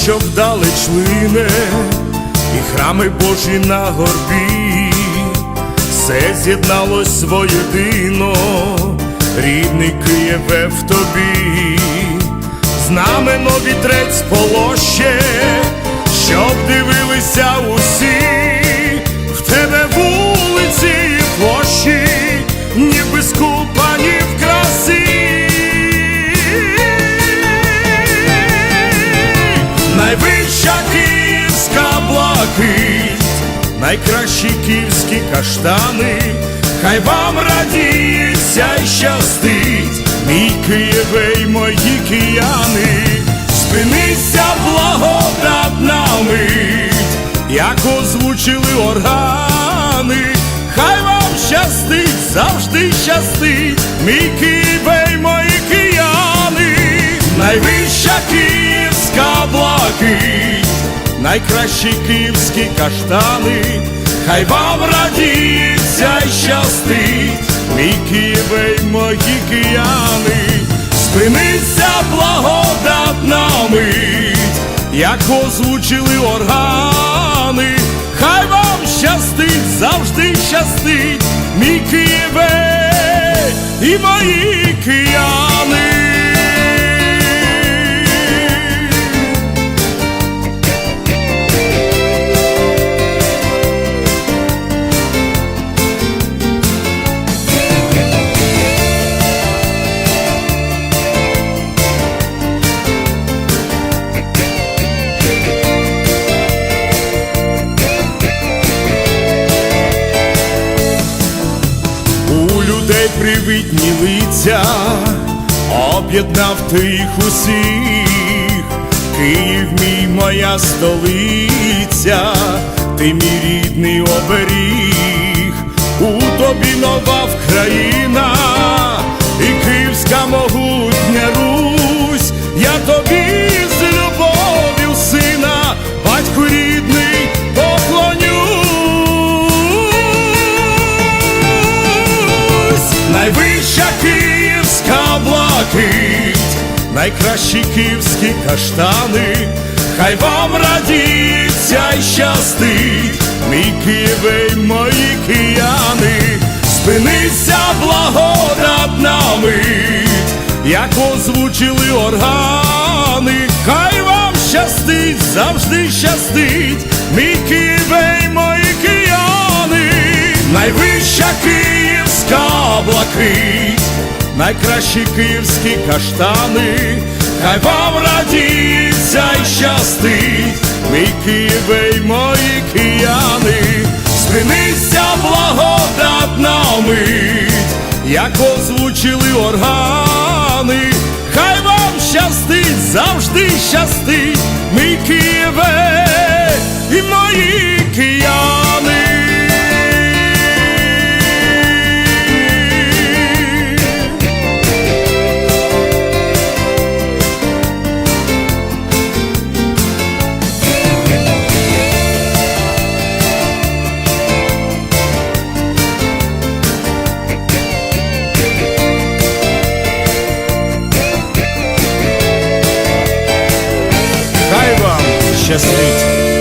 що вдалеч лине, і храми Божі на горбі, все з'єдналось воєдино, рідний Києве в тобі, знамено вітрець полоще, щоб дивилися усі, найкращі київські каштани, хай вам радіється й щастить, мій Києве мої кияни, спинися благодат на мить, як озвучили органи, хай вам щастить, завжди щастить, мій Києве мої кияни, найвища київська блакить, найкращі київські каштани, хай вам радіється й щастить, мій Києве й мої кияни, спиниться благодатна мить, як озвучили органи, хай вам щастить, завжди щастить, мій Києве і мої кияни. Людей привітні лиця, об'єднав ти їх усіх, Київ мій моя столиця, ти мій рідний оберіг, у тобі нова в і блакить, найкращі київські каштани, хай вам радіться й щастить, мій Києве й мої кияни, спинися благодатна мить, як озвучили органи, хай вам щастить, завжди щастить, мій Києве й мої кияни, найвища київська блакить, найкращі київські каштани, хай вам радіться й щастить, мій Києве й мої кияни, спинися благодатна мить, як озвучили органи, хай вам щастить, завжди щастить, мій Києве і мої кияни. just meet.